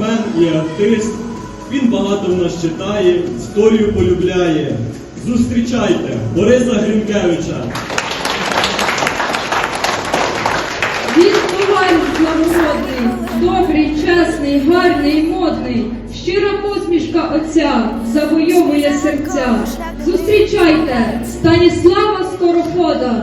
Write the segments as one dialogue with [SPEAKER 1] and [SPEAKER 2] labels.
[SPEAKER 1] спортсмен і артист. Він багато в нас читає, історію полюбляє. Зустрічайте Бориса Гринкевича.
[SPEAKER 2] Він товариш благородний, добрий, чесний, гарний, модний. Щира посмішка отця завойовує серця. Зустрічайте Станіслава Скорохода.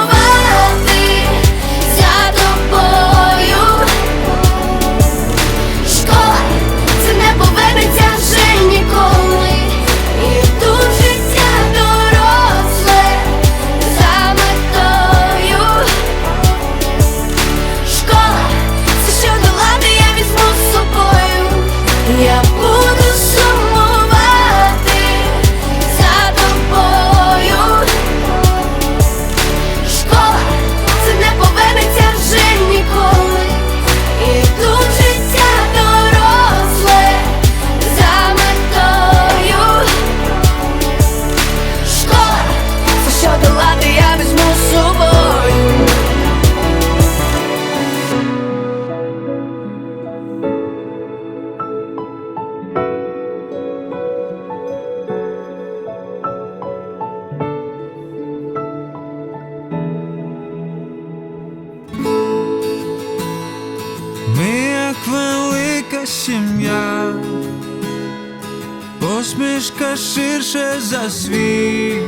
[SPEAKER 3] велика сім'я, посмішка ширше за світ,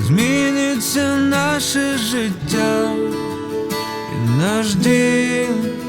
[SPEAKER 3] зміниться наше життя. І наш дім